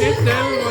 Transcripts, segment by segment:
Sit down.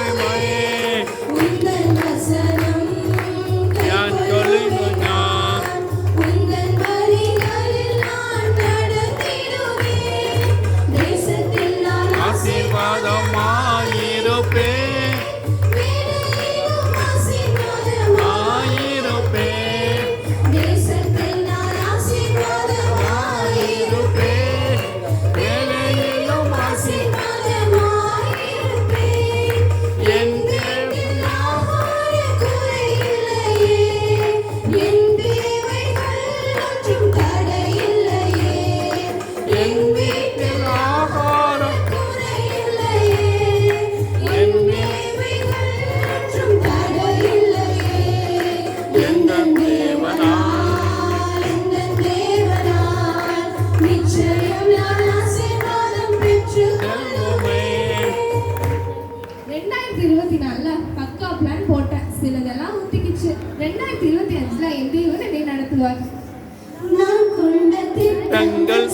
இருபத்தி நாலுல பக்கா பிளான் போட்டேன். சிலதெல்லாம் ஒத்திக்கிச்சு ரெண்டாயிரத்தி இருபத்தி அஞ்சுல எந்த இவர் என்னை நடத்துவார். நான் கொண்ட திட்டங்கள்